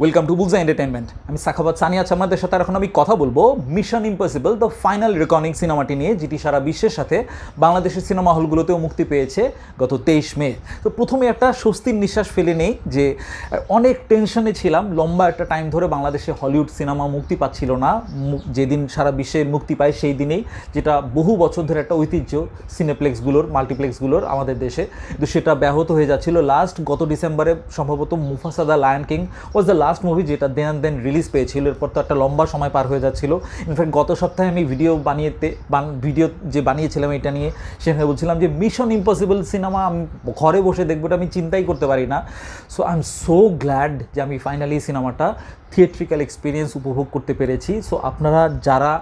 Welcome to বুলজা entertainment আমি সাখাবাদ সানি আছে আপনাদের সাথে। এখন আমি কথা বলব mission impossible the final recording সিনেমাটি নিয়ে, যেটি সারা বিশ্বের সাথে বাংলাদেশের সিনেমা হলগুলোতেও মুক্তি পেয়েছে গত তেইশ মে। তো প্রথমে একটা স্বস্তির নিঃশ্বাস ফেলে নেই যে, অনেক টেনশনে ছিলাম। লম্বা একটা টাইম ধরে বাংলাদেশে হলিউড সিনেমা মুক্তি পাচ্ছিল না। যেদিন সারা বিশ্বে মুক্তি পায় সেই দিনেই, যেটা বহু বছর ধরে একটা ঐতিহ্য সিনেপ্লেক্সগুলোর মাল্টিপ্লেক্সগুলোর আমাদের দেশে। কিন্তু সেটা ব্যাহত হয়ে যাচ্ছিল। লাস্ট গত ডিসেম্বরে সম্ভবত মুফাসাদা lion king was the last movie যেটা দেন দেন রিলিজ পেয়েছিল, এরপর তো একটা লম্বা সময় পার হয়ে যাচ্ছিল। ইনফ্যাক্ট গত সপ্তাহে আমি ভিডিও বানিয়েতে ভিডিও যে বানিয়েছিলাম এটা নিয়ে, সেখানে বলছিলাম যে মিশন ইম্পসিবল সিনেমা আমি ঘরে বসে দেখব এটা আমি চিন্তাই করতে পারি না। So I am so glad যে আমি ফাইনালি সিনেমাটা থিয়েট্রিক্যাল এক্সপিরিয়েন্স উপভোগ করতে পেরেছি। সো আপনারা যারা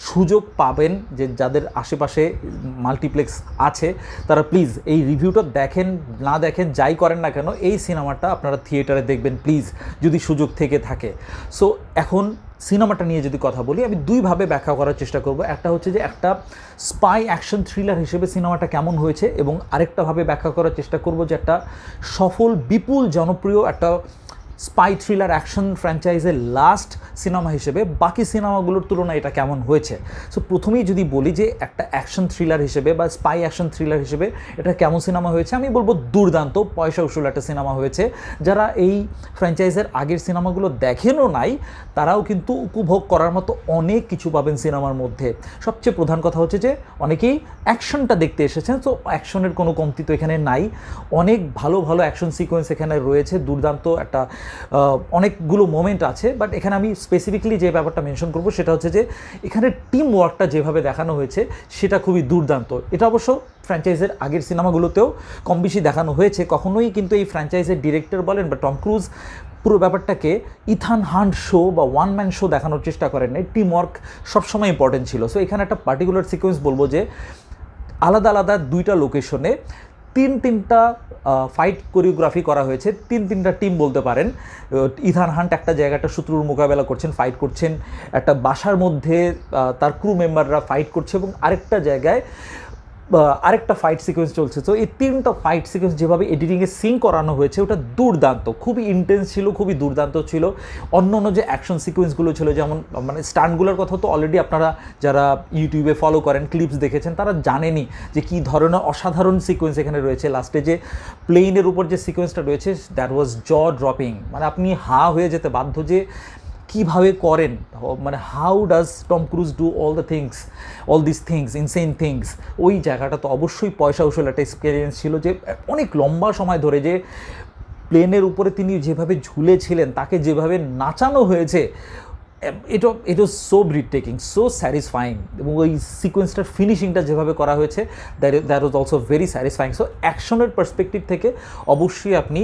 সুযোগ পাবেন যে যাদের আশেপাশে মাল্টিপ্লেক্স আছে, তারা প্লিজ এই রিভিউটা দেখেন, না দেখেন, যাই করেন না কেন, এই সিনেমাটা আপনারা থিয়েটারে দেখবেন প্লিজ যদি সুযোগ থেকে থাকে। সো এখন সিনেমাটা নিয়ে যদি কথা বলি, আমি দুইভাবে ব্যাখ্যা করার চেষ্টা করব। একটা হচ্ছে যে একটা স্পাই অ্যাকশন থ্রিলার হিসেবে সিনেমাটা কেমন হয়েছে এবং আরেকটাভাবে ব্যাখ্যা করার চেষ্টা করব যে একটা সফল, বিপুল, জনপ্রিয় একটা স্পাই থ্রিলার অ্যাকশন ফ্র্যাঞ্চাইজের লাস্ট সিনেমা হিসেবে বাকি সিনেমাগুলোর তুলনায় এটা কেমন হয়েছে? সো প্রথমেই যদি বলি যে একটা অ্যাকশন থ্রিলার হিসেবে বা স্পাই অ্যাকশন থ্রিলার হিসেবে এটা কেমন সিনেমা হয়েছে, আমি বলব দুর্দান্ত, পয়সা উসুল একটা সিনেমা হয়েছে। যারা এই ফ্র্যাঞ্চাইজের আগের সিনেমাগুলো দেখেনও নাই, তারাও কিন্তু উপভোগ করার মতো অনেক কিছু পাবেন সিনেমার মধ্যে। সবচেয়ে প্রধান কথা হচ্ছে যে অনেকেই অ্যাকশনটা দেখতে এসেছেন, তো অ্যাকশনের কোনো কমতি তো এখানে নাই। অনেক ভালো ভালো অ্যাকশন সিকোয়েন্স এখানে রয়েছে, দুর্দান্ত একটা অনেকগুলো মোমেন্ট আছে বাট এখানে আমি স্পেসিফিকলি যে ব্যাপারটা মেনশন করব সেটা হচ্ছে যে এখানে টিম ওয়ার্কটা যেভাবে দেখানো হয়েছে, সেটা খুবই দুর্দান্ত। এটা অবশ্য ফ্র্যাঞ্চাইজের আগের সিনেমাগুলোতেও কম বেশি দেখানো হয়েছে। কখনোই কিন্তু এই ফ্র্যাঞ্চাইজের ডিরেক্টর বলেন বা টম ক্রুজ পুরো ব্যাপারটাকে ইথান হান্ড শো বা ওয়ান ম্যান শো দেখানোর চেষ্টা করেন নাই। টিম ওয়ার্ক সবসময় ইম্পর্টেন্ট ছিল। সো এখানে একটা পার্টিকুলার সিকোয়েন্স বলব যে আলাদা আলাদা দুইটা লোকেশনে তিন তিনটা ফাইট কোরিওগ্রাফি করা হয়েছে। তিন তিনটা টিম বলতে পারেন। ইথান হান্ট একটা জায়গাটা শত্রুর মোকাবেলা করছেন ফাইট করছেন। একটা বাসার মধ্যে তার ক্রু মেম্বাররা ফাইট করছে এবং আরেকটা জায়গায় আরেকটা ফাইট সিকোয়েন্স চলছে। তো এই তিনটা ফাইট সিকোয়েন্স যেভাবে এডিটিংয়ে সিং করানো হয়েছে, ওটা দুর্দান্ত। খুবই ইন্টেন্স ছিল, খুবই দুর্দান্ত ছিল। অন্য অন্য যে অ্যাকশন সিকোয়েন্সগুলো ছিল, যেমন মানে স্টান্টগুলোর কথা তো অলরেডি আপনারা যারা ইউটিউবে ফলো করেন ক্লিপস দেখেছেন, তারা জানেনই যে কী ধরনের অসাধারণ সিকোয়েন্স এখানে রয়েছে। লাস্টে যে প্লেনের উপর যে সিকোয়েন্সটা রয়েছে দ্যাট ওয়াজ জ ড্রপিং মানে আপনি হা হয়ে যেতে বাধ্য যে কীভাবে করেন? মানে how does Tom Cruise do all the things all this things insane things ওই জায়গাটা তো অবশ্যই পয়সা উসুল একটা এক্সপিরিয়েন্স ছিল যে, অনেক লম্বা সময় ধরে যে প্লেনের উপরে তিনি যেভাবে ঝুলেছিলেন, তাকে যেভাবে নাচানো হয়েছে এটা এটা so breath taking so satisfying এবং ওই সিকোয়েন্সটার ফিনিশিংটা যেভাবে করা হয়েছে that that was also very satisfying so অ্যাকশনের পার্সপেক্টিভ থেকে অবশ্যই আপনি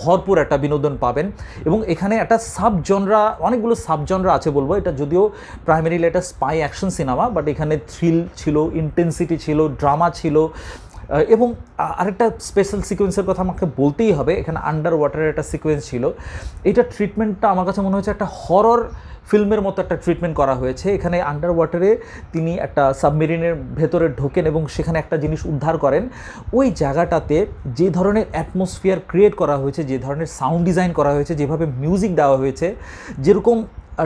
ভরপুর একটা বিনোদন পাবেন। এবং এখানে একটা সাব জনরা অনেকগুলো সাব জনরা আছে বলব। এটা যদিও প্রাইমারিলি একটা স্পাই অ্যাকশন সিনেমা বাট এখানে থ্রিল ছিল ইন্টেন্সিটি ছিল ড্রামা ছিল এবং আরেকটা স্পেশাল সিকোয়েন্সের কথা আমাকে বলতেই হবে। এখানে আন্ডার ওয়াটারের একটা সিকোয়েন্স ছিল। এটা ট্রিটমেন্টটা আমার কাছে মনে হয়েছে একটা হরর ফিল্মের মতো একটা ট্রিটমেন্ট করা হয়েছে। এখানে আন্ডার ওয়াটারে তিনি একটা সাবমেরিনের ভেতরে ঢোকেন এবং সেখানে একটা জিনিস উদ্ধার করেন। ওই জায়গাটাতে যে ধরনের অ্যাটমসফিয়ার ক্রিয়েট করা হয়েছে, যে ধরনের সাউন্ড ডিজাইন করা হয়েছে, যেভাবে মিউজিক দেওয়া হয়েছে, যেরকম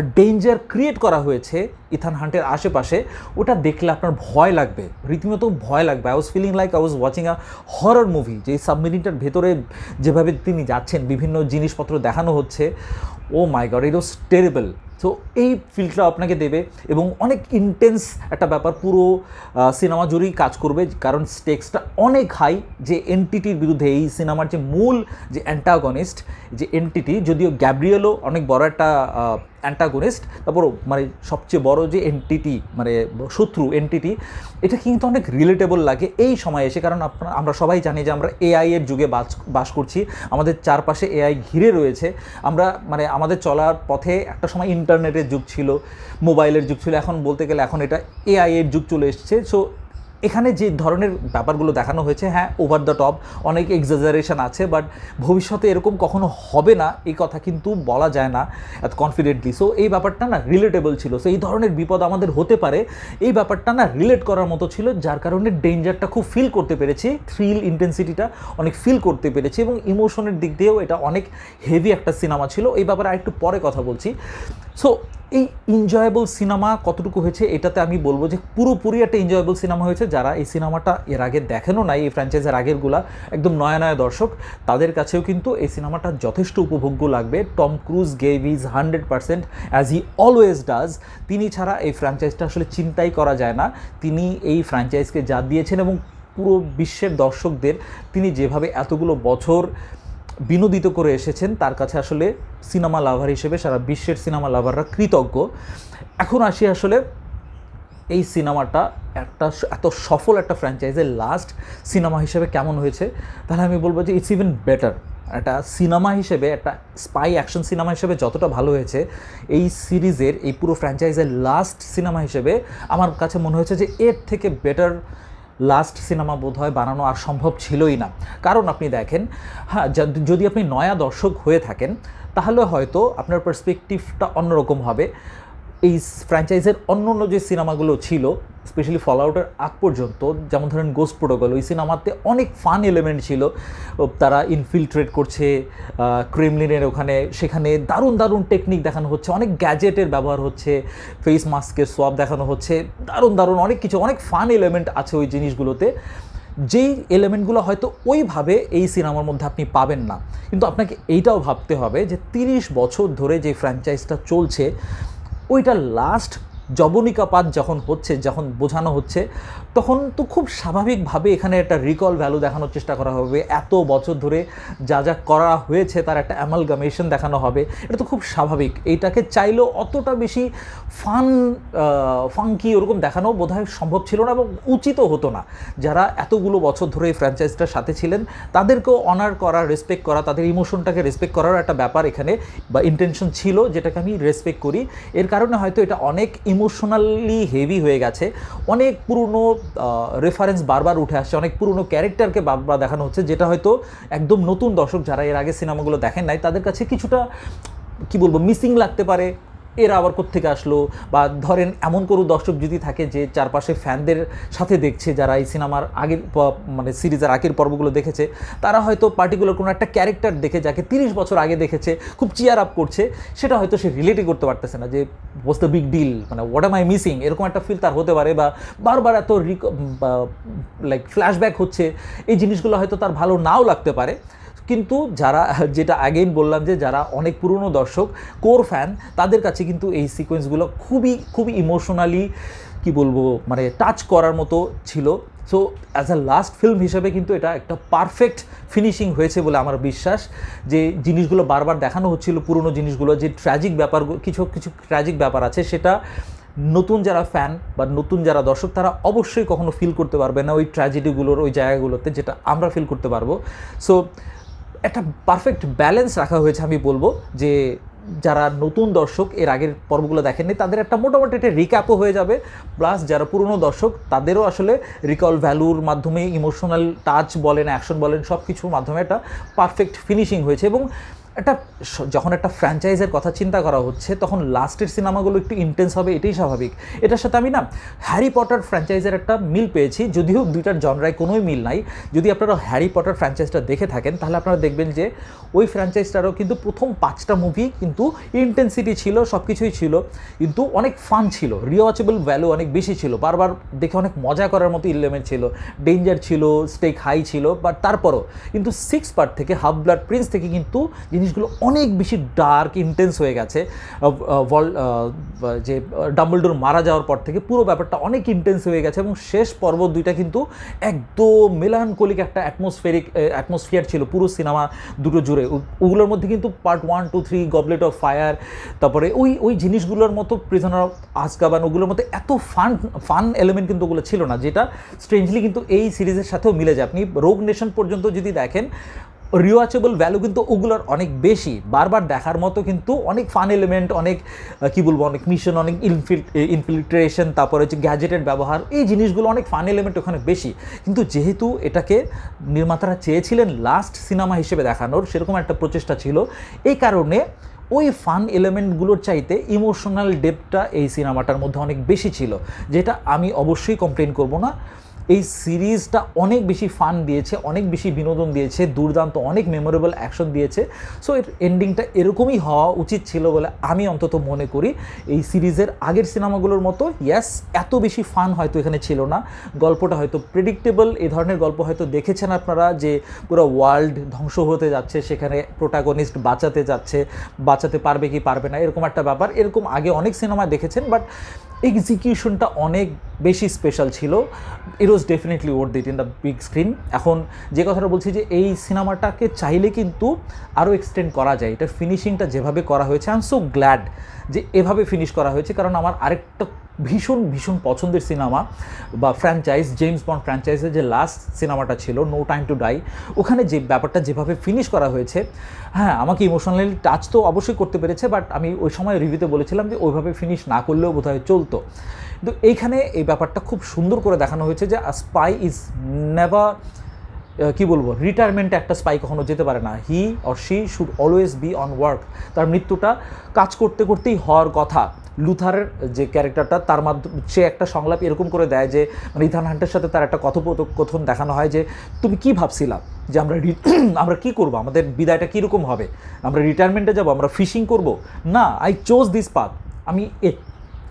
ডেঞ্জার ক্রিয়েট করা হয়েছে ইথান হান্টের আশেপাশে। ওটা দেখলে আপনার ভয় লাগবে, রীতিমতো ভয় লাগবে। I was feeling like I was watching a horror movie যে সাবমেরিনটার ভেতরে যেভাবে তিনি যাচ্ছেন, বিভিন্ন জিনিসপত্র দেখানো হচ্ছে। ও মাই গড ইট ওয়াজ টেরেবল তো এই ফিলটা আপনাকে দেবে এবং অনেক ইন্টেন্স একটা ব্যাপার, পুরো সিনেমা জুড়েই কাজ করবে, কারণ স্টেক্সটা অনেক হাই যে এনটিটির বিরুদ্ধে, এই সিনেমার যে মূল যে অ্যান্টাগনিস্ট যে এনটিটি যদিও গ্যাব্রিয়েলও অনেক বড় একটা অ্যান্টাগনিস্ট তারপরও মানে সবচেয়ে বড় যে এনটিটি মানে শত্রু এনটিটি এটা কিন্তু অনেক রিলেটেবল লাগে এই সময় এসে, কারণ আপনার আমরা সবাই জানি যে আমরা এআই এর যুগে বাস বাস করছি, আমাদের চারপাশে এআই ঘিরে রয়েছে, আমরা মানে আমাদের চলার পথে একটা সময় ইন্টারনেটের যুগ ছিল মোবাইলের যুগ ছিল, এখন বলতে গেলে এখন এটা এআইয়ের যুগ চলে এসছে। সো এখানে যে ধরনের ব্যাপারগুলো দেখানো হয়েছে হ্যাঁ ওভার দ্য টপ অনেক এক্সাজারেশন আছে বাট ভবিষ্যতে এরকম কখনো হবে না, এই কথা কিন্তু বলা যায় না এত কনফিডেন্টলি সো এই ব্যাপারটা না রিলেটেবল ছিল। সো এই ধরনের বিপদ আমাদের হতে পারে। এই ব্যাপারটা না রিলেট করার মতো ছিল, যার কারণে ডেঞ্জারটা খুব ফিল করতে পেরেছি থ্রিল ইন্টেন্সিটিটা অনেক ফিল করতে পেরেছি এবং ইমোশনের দিক দিয়েও এটা অনেক হেভি একটা সিনেমা ছিল। এই ব্যাপারে আরেকটু পরে কথা বলছি। সো এই এনজয়েবল সিনেমা কতটুকু হয়েছে এটাতে আমি বলব যে পুরোপুরি একটা এনজয়েবল সিনেমা হয়েছে। যারা এই সিনেমাটা এর আগে দেখেনও নাই, এই ফ্র্যাঞ্চাইজের আগেরগুলা, একদম নয়া নয়া দর্শক, তাদের কাছেও কিন্তু এই সিনেমাটা যথেষ্ট উপভোগ্য লাগবে। Tom Cruise gave his hundred percent as he always does তিনি ছাড়া এই ফ্র্যাঞ্চাইজটা আসলে চিন্তাই করা যায় না। তিনি এই ফ্র্যাঞ্চাইজকে যা দিয়েছেন এবং পুরো বিশ্বের দর্শকদের তিনি যেভাবে এতগুলো বছর বিনোদিত করে এসেছেন। তার কাছে আসলে সিনেমা লাভার হিসেবে সারা বিশ্বের সিনেমা লাভাররা কৃতজ্ঞ। এখন আসি আসলে এই সিনেমাটা একটা এত সফল একটা ফ্র্যাঞ্চাইজের লাস্ট সিনেমা হিসেবে কেমন হয়েছে? তাহলে আমি বলব যে ইটস ইভেন বেটার একটা সিনেমা হিসেবে, একটা স্পাই অ্যাকশন সিনেমা হিসেবে যতটা ভালো হয়েছে, এই সিরিজের, এই পুরো ফ্র্যাঞ্চাইজের লাস্ট সিনেমা হিসেবে আমার কাছে মনে হয়েছে যে এর থেকে বেটার লাস্ট সিনেমা বোধ হয় বানানো আর সম্ভব ছিলই না। কারণ আপনি দেখেন হ্যাঁ যদি আপনি নয়া দর্শক হয়ে থাকেন, তাহলে হয়তো আপনার পার্সপেকটিভটা অন্যরকম হবে। এই ফ্র্যাঞ্চাইজের অন্য অন্য যে সিনেমাগুলো ছিল স্পেশালি ফল আউটের আগ পর্যন্ত, যেমন ধরেন গোস্ট প্রোটোকল ওই সিনেমাতে অনেক ফান এলিমেন্ট ছিল। তারা ইনফিলট্রেট করছে ক্রেমলিনের ওখানে, সেখানে দারুণ দারুণ টেকনিক দেখানো হচ্ছে, অনেক গ্যাজেটের ব্যবহার হচ্ছে ফেস মাস্কের সোয়াব দেখানো হচ্ছে, দারুণ দারুণ অনেক কিছু, অনেক ফান এলিমেন্ট আছে ওই জিনিসগুলোতে। যেই এলিমেন্টগুলো হয়তো ওইভাবে এই সিনেমার মধ্যে আপনি পাবেন না। কিন্তু আপনাকে এইটাও ভাবতে হবে যে তিরিশ বছর ধরে যে ফ্র্যাঞ্চাইজটা চলছে ওইটা লাস্ট জবনিকাপাত যখন হচ্ছে যখন বোঝানো হচ্ছে তখন তো খুব স্বাভাবিকভাবে এখানে একটা রিকল ভ্যালু দেখানোর চেষ্টা করা হবে। এত বছর ধরে যা যা করা হয়েছে তার একটা অ্যামালগামেশন দেখানো হবে। এটা তো খুব স্বাভাবিক। এইটাকে চাইলেও অতটা বেশি ফান ফাঙ্কি ওরকম দেখানো বোধহয় সম্ভব ছিল না এবং উচিতও হতো না। যারা এতগুলো বছর ধরে এই ফ্র্যাঞ্চাইজটার সাথে ছিলেন, তাদেরকেও অনার করা রেসপেক্ট করা, তাদের ইমোশনটাকে রেসপেক্ট করার একটা ব্যাপার এখানে বা ইন্টেনশন ছিল যেটাকে আমি রেসপেক্ট করি। এর কারণে হয়তো এটা অনেক ইমোশনালি হেভি হয়ে গেছে। অনেক পুরনো রেফারেন্স বারবার উঠে আসছে। অনেক পুরনো ক্যারেক্টারকে বারবার দেখানো হচ্ছে, যেটা হয়তো একদম নতুন দর্শক যারা এর আগে সিনেমাগুলো দেখেন নাই, তাদের কাছে কিছুটা, কি বলব মিসিং লাগতে পারে। এরা আবার কোত্থেকে আসলো? বা ধরেন এমন কোনো দর্শক যদি থাকে যে চারপাশে ফ্যানদের সাথে দেখছে, যারা এই সিনেমার আগের মানে সিরিজের আগের পর্বগুলো দেখেছে, তারা হয়তো পার্টিকুলার কোনো একটা ক্যারেক্টার দেখে, যাকে তিরিশ বছর আগে দেখেছে, খুব চিয়ার আপ করছে, সেটা হয়তো সে রিলেটই করতে পারতেছে না যে ওয়াজ দ্য বিগ ডিল মানে হোয়াট এম আই মিসিং এরকম একটা ফিল তার হতে পারে, বা বারবার এত লাইক ফ্ল্যাশব্যাক হচ্ছে, এই জিনিসগুলো হয়তো তার ভালো নাও লাগতে পারে। কিন্তু যারা, যেটা আগেই বললাম যে যারা অনেক পুরনো দর্শক কোর ফ্যান তাদের কাছে কিন্তু এই সিকোয়েন্সগুলো খুবই খুবই ইমোশনালি কি বলব মানে টাচ করার মতো ছিল। So as a last film হিসেবে কিন্তু এটা একটা পারফেক্ট ফিনিশিং হয়েছে বলে আমার বিশ্বাস। যে জিনিসগুলো বারবার দেখানো হচ্ছিল, পুরনো জিনিসগুলো, যে ট্র্যাজিক ব্যাপার, কিছু কিছু ট্র্যাজিক ব্যাপার আছে, সেটা নতুন যারা ফ্যান বা নতুন যারা দর্শক, তারা অবশ্যই কখনো ফিল করতে পারবে না ওই ট্র্যাজেডিগুলোর ওই জায়গাগুলোতে, যেটা আমরা ফিল করতে পারব। সো একটা পারফেক্ট ব্যালেন্স রাখা হয়েছে আমি বলব যে যারা নতুন দর্শক এর আগের পর্বগুলো দেখেননি, তাদের একটা মোটামুটি একটা রিক্যাপও হয়ে যাবে। প্লাস যারা পুরনো দর্শক, তাদেরও আসলে রিকল ভ্যালুর মাধ্যমে ইমোশনাল টাচ বলেন অ্যাকশন বলেন সব কিছুর মাধ্যমে একটা পারফেক্ট ফিনিশিং হয়েছে এবং একটা যখন একটা ফ্র্যাঞ্চাইজের কথা চিন্তা করা হচ্ছে, তখন লাস্টের সিনেমাগুলো একটু ইন্টেন্স হবে, এটাই স্বাভাবিক। এটার সাথে আমি না হ্যারি পটার ফ্র্যাঞ্চাইজের একটা মিল পেয়েছি, যদিও দুইটার জনরায় কোনোই মিল নাই। যদি আপনারা হ্যারি পটার ফ্র্যাঞ্চাইজটা দেখে থাকেন, তাহলে আপনারা দেখবেন যে ওই ফ্র্যাঞ্চাইজটারও কিন্তু প্রথম পাঁচটা মুভি কিন্তু ইন্টেন্সিটি ছিল সব কিছুই ছিল। কিন্তু অনেক ফান ছিল রিওয়াচেবল ভ্যালু অনেক বেশি ছিল, বারবার দেখে অনেক মজা করার মতো ইলেমেন্ট ছিল ডেঞ্জার ছিল স্টেক হাই ছিল বাট তারপরও। কিন্তু সিক্স পার্ট থেকে হাফ ব্লাড প্রিন্স থেকে কিন্তু জিনিসগুলো অনেক বেশি ডার্ক ইন্টেন্স হয়ে গেছে। আহ, যে ডাম্বলডোর মারা যাওয়ার পর থেকে পুরো ব্যাপারটা অনেক ইন্টেন্স হয়ে গেছে এবং শেষ পর্ব দুইটা কিন্তু একদম মেলানকলিক একটা অ্যাটমসফেরিক অ্যাটমসফিয়ার ছিল পুরো সিনেমা দুটো জুড়ে। ওগুলোর মধ্যে কিন্তু part one two three goblet of fire তারপরে ওই ওই জিনিসগুলোর মতো প্রিজনার অফ আজকাবান ওগুলোর মতো এত ফান ফান এলিমেন্ট কিন্তু ওগুলো ছিল না যেটা স্ট্রেঞ্জলি কিন্তু এই সিরিজের সাথেও মিলে যায়। আপনি রোগ নেশন পর্যন্ত যদি দেখেন রিওয়াচেবল ভ্যালু কিন্তু ওগুলোর অনেক বেশি। বারবার দেখার মতো কিন্তু অনেক ফান এলিমেন্ট অনেক কি বলব, অনেক মিশন অনেক ইনফিল ইনফিল্ট্রেশন তারপরে হচ্ছে গ্যাজেটের ব্যবহার, এই জিনিসগুলো অনেক ফান এলিমেন্ট ওখানে বেশি। কিন্তু যেহেতু এটাকে নির্মাতারা চেয়েছিলেন লাস্ট সিনেমা হিসেবে দেখানোর, সেরকম একটা প্রচেষ্টা ছিল, এই কারণে ওই ফান এলিমেন্টগুলোর চাইতে ইমোশনাল ডেপটা এই সিনেমাটার মধ্যে অনেক বেশি ছিল, যেটা আমি অবশ্যই কমপ্লেন করব না। এই সিরিজটা অনেক বেশি ফান দিয়েছে, অনেক বেশি বিনোদন দিয়েছে, দুর্দান্ত, অনেক মেমোরেবল অ্যাকশন দিয়েছে। সো এর এন্ডিংটা এরকমই হওয়া উচিত ছিল বলে আমি অন্তত মনে করি। এই সিরিজের আগের সিনেমাগুলোর মতো ইয়াস এত বেশি ফান হয়তো এখানে ছিল না। গল্পটা হয়তো প্রেডিক্টেবল এ ধরনের গল্প হয়তো দেখেছেন আপনারা যে পুরো ওয়ার্ল্ড ধ্বংস হতে যাচ্ছে, সেখানে প্রোটাগনিস্ট বাঁচাতে যাচ্ছে, বাঁচাতে পারবে কি পারবে না, এরকম একটা ব্যাপার। এরকম আগে অনেক সিনেমা দেখেছেন বাট এক্সিকিউশনটা অনেক বেশি স্পেশাল ছিল। It was definitely worth it in the big screen এখন যে কথাটা বলছি যে এই সিনেমাটাকে চাইলে কিন্তু আরও এক্সটেন্ড করা যায়। এটা ফিনিশিংটা যেভাবে করা হয়েছে আই এম সো গ্ল্যাড যে এভাবে ফিনিশ করা হয়েছে। কারণ আমার আরেকটা ভীষণ ভীষণ পছন্দের সিনেমা বা ফ্র্যাঞ্চাইজ জেমস বন্ড ফ্র্যাঞ্চাইজের যে লাস্ট সিনেমাটা ছিল নো টাইম টু ডাই ওখানে যে ব্যাপারটা যেভাবে ফিনিশ করা হয়েছে হ্যাঁ আমাকে ইমোশনালি টাচ তো অবশ্যই করতে পেরেছে বাট আমি ওই সময় রিভিউতে বলেছিলাম যে ওইভাবে ফিনিশ না করলেও বোধহয় চলতো। কিন্তু এইখানে এই ব্যাপারটা খুব সুন্দর করে দেখানো হয়েছে যে স্পাই ইজ নেভার কি বলব রিটায়ারমেন্টে একটা স্পাই কখনো যেতে পারে না। He or she should always be on work তার মৃত্যুটা কাজ করতে করতেই হওয়ার কথা। লুথারের যে ক্যারেক্টারটা, তার মাধ্যমে, সে একটা সংলাপ এরকম করে দেয় যে মানে ইথান হান্টের সাথে তার একটা কথোপকথন দেখানো হয় যে, তুমি কি ভাবছিলা যে আমরা আমরা কি করব? আমাদের বিদায়টা কীরকম হবে? আমরা রিটায়ারমেন্টে যাব? আমরা ফিশিং করব? না আই চোজ দিস পাথ আমি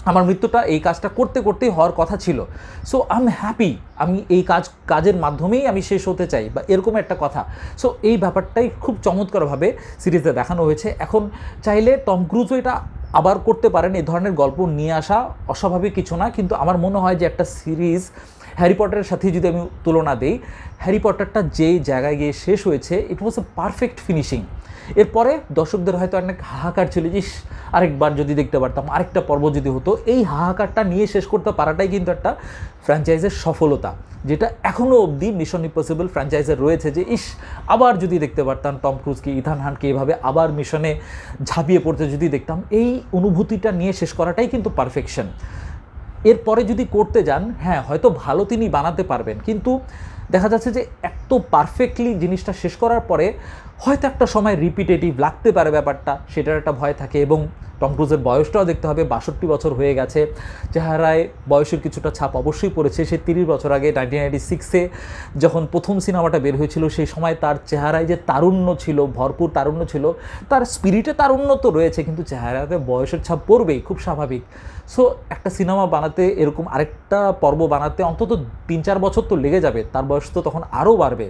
আমার মৃত্যুটা এই কাজটা করতে করতেই হওয়ার কথা ছিল। সো আই এম হ্যাপি আমি এই কাজ, কাজের মাধ্যমেই আমি শেষ হতে চাই, বা এরকম একটা কথা। সো এই ব্যাপারটাই খুব চমৎকারভাবে সিরিজে দেখানো হয়েছে। এখন চাইলে টম ক্রুজও এটা আবার করতে পারেন, এ ধরনের গল্প নিয়ে আসা অস্বাভাবিক কিছু না, কিন্তু আমার মনে হয় যে একটা সিরিজ হ্যারি পটারের সাথে যদি আমি তুলনা দিই, হ্যারি পটারটা যেই জায়গায় গিয়ে শেষ হয়েছে ইট ওয়াজ এ পারফেক্ট ফিনিশিং এরপরে দর্শকদের হয়তো অনেক হাহাকার ছিল যে আরেকবার যদি দেখতে পারতাম, আরেকটা পর্ব যদি হতো। এই হাহাকারটা নিয়ে শেষ করতে পারাটাই কিন্তু একটা ফ্র্যাঞ্চাইজের সফলতা, যেটা এখনও অবধি মিশন ইম্পসিবল ফ্র্যাঞ্চাইজের রয়েছে যে, ইস, আবার যদি দেখতে পারতাম, টম ক্রুজকে ইথান হানকে এভাবে আবার মিশনে ঝাঁপিয়ে পড়তে যদি দেখতাম। এই অনুভূতিটা নিয়ে শেষ করাটাই কিন্তু পারফেকশন এরপরে যদি করতে যান হ্যাঁ হয়তো ভালো তিনি বানাতে পারবেন। কিন্তু দেখা যাচ্ছে যে এত পারফেক্টলি জিনিসটা শেষ করার পরে হয়তো একটা সময় রিপিটেটিভ লাগতে পারে ব্যাপারটা, সেটার একটা ভয় থাকে এবং টম ক্রুজের বয়সটাও দেখতে হবে, বাষট্টি বছর হয়ে গেছে। চেহারায় বয়সের কিছুটা ছাপ অবশ্যই পড়েছে, সে তিরিশ বছর আগে নাইনটিন নাইনটি সিক্সে যখন প্রথম সিনেমাটা বের হয়েছিল, সেই সময় তার চেহারায় যে তারুণ্য ছিল, ভরপুর তারুণ্য ছিল, তার স্পিরিটে তারুণ্য তো রয়েছে, কিন্তু চেহারাতে বয়সের ছাপ পড়বেই, খুব স্বাভাবিক। সো একটা সিনেমা বানাতে, এরকম আরেকটা পর্ব বানাতে অন্তত তিন চার বছর তো লেগে যাবে, তার বয়স তো তখন আরও বাড়বে।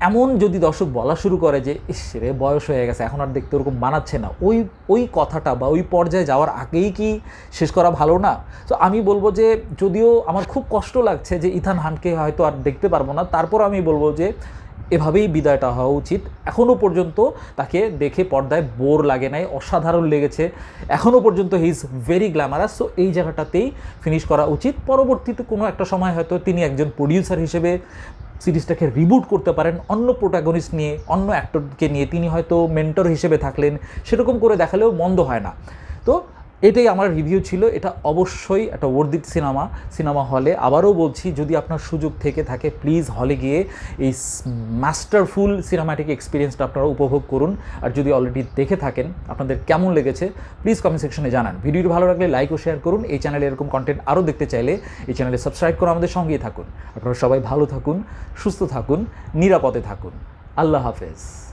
এমন যদি দর্শক বলা শুরু করে যে, ইস রে, বয়স হয়ে গেছে, এখন আর দেখতে ওরকম মানাচ্ছে না। ওই ওই কথাটা বা ওই পর্যায়ে যাওয়ার আগেই কি শেষ করা ভালো না? তো আমি বলব যে, যদিও আমার খুব কষ্ট লাগছে যে, ইথান হানকে হয়তো আর দেখতে পারব না তারপর আমি বলব যে, এভাবেই বিদায়টা হওয়া উচিত। এখনও পর্যন্ত তাকে দেখে পর্দায় বোর লাগে নাই, অসাধারণ লেগেছে। এখনও পর্যন্ত he is very glamorous so এই জায়গাটাতেই ফিনিশ করা উচিত। পরবর্তীতে কোনো একটা সময় হয়তো তিনি একজন প্রডিউসার হিসেবে সিরিজটাকে রিবুট করতে পারেন, অন্য প্রোটাগনিস্ট নিয়ে, অন্য অ্যাক্টরকে নিয়ে। তিনি হয়তো মেন্টর হিসেবে থাকলেন, সেরকম করে দেখালেও মন্দ হয় না। তো এটাই আমার রিভিউ ছিল। এটা অবশ্যই একটা ওর্দিত সিনেমা সিনেমা হলে আবারও বলছি, যদি আপনার সুযোগ থেকে থাকে প্লিজ হলে গিয়ে এই মাস্টারফুল সিনেমাটিক এক্সপিরিয়েন্সটা আপনারা উপভোগ করুন। আর যদি অলরেডি দেখে থাকেন, আপনাদের কেমন লেগেছে প্লিজ কমেন্ট সেকশনে জানান। ভিডিওটি ভালো লাগলে লাইক ও শেয়ার করুন। এই চ্যানেলে এরকম কন্টেন্ট আরও দেখতে চাইলে, এই চ্যানেলে সাবস্ক্রাইব করে আমাদের সঙ্গেই থাকুন। আপনারা সবাই ভালো থাকুন, সুস্থ থাকুন, নিরাপদে থাকুন। আল্লাহ হাফেজ।